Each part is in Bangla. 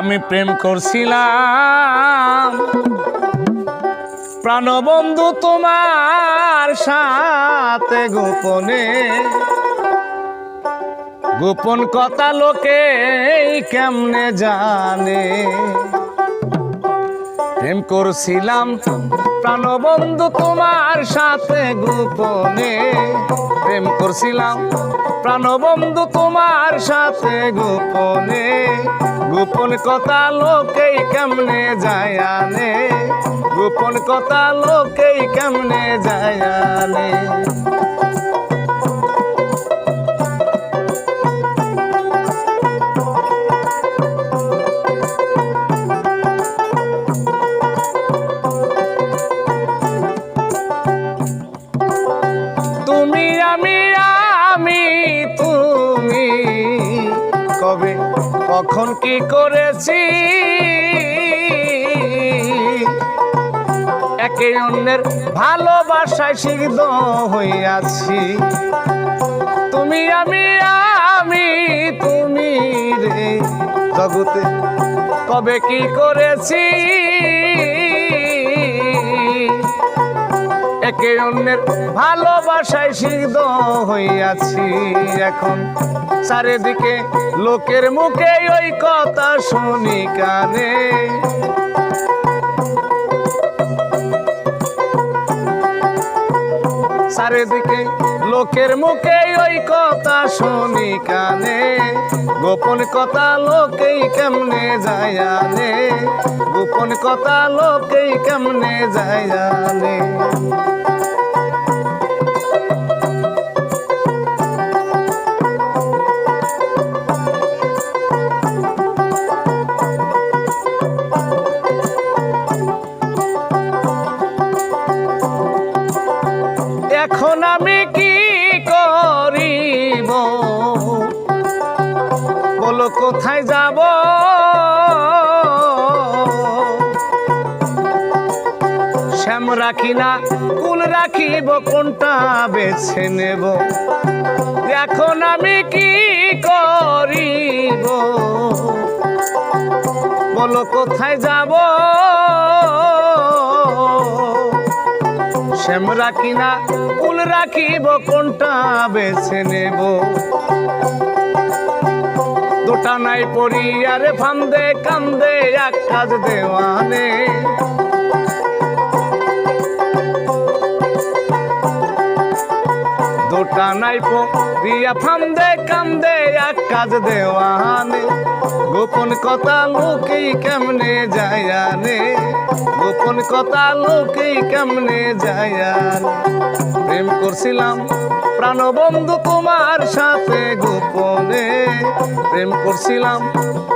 আমি প্রেম করছিলাম। প্রাণবন্ধু তোমার সাথে গোপনে। গোপন কথা লোকে কেমনে জানে? প্রেম করছিলাম প্রাণবন্ধু তোমার সাথে গোপনে। প্রেম করছিলাম প্রাণবন্ধু তোমার সাথে গোপনে। গোপন কথা লোকেই কেমনে যায় আনে? গোপন কথা লোকেই কেমনে যায় কখন কি করেছি? একে অন্যের ভালোবাসায় সিদ্ধ হইয়াছি। তুমি আমি আমি, তুমি রে। জগতে কবে কি করেছি? একে অন্যের ভালোবাসায় সিদ্ধ হইয়াছি এখন। চারিদিকে লোকের মুখে ওই কথা শুনি কানে। চারিদিকে লোকের মুখে ওই কথা শুনি কানে। গোপন কথা লোকেই কেমনে যায়ানে গোপন কথা লোকেই কেমনে যায়ানে এখন আমি কি করিব? বলো, কোথায় যাব? শ্যাম রাখি না, কুল রাখিব, কোনটা বেছে নেব? এখন আমি কি করিব? বলো, কোথায় যাব? শ্যাম রাখি না কুল রাখিব, কোনটা বেছে নেব? দুটা নাই পড়ি আরে ফান্দে, কান্দে, এক কাজ দেওয়ানে। দুটা নাই পড়িয়া ফান্দে, কান্দে, এক কাজ দেওয়ানে। গোপন কথা লোকেই কেমনে যায়ানে গোপন কথা লোকেই কেমনে যায়ানে প্রেম করছিলাম প্রাণবন্ধু তোমার সাথে গোপনে। প্রেম করছিলাম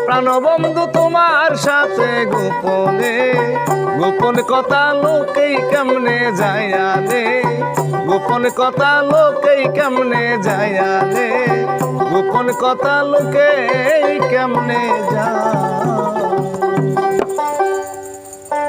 প্রাণবন্ধু তোমার সাথে গোপনে। গোপন কথা লোকেই কেমনে যায়ানে গোপন কথা লোকেই কেমনে যায়ানে গোপন কথা লোকে কেমনে যা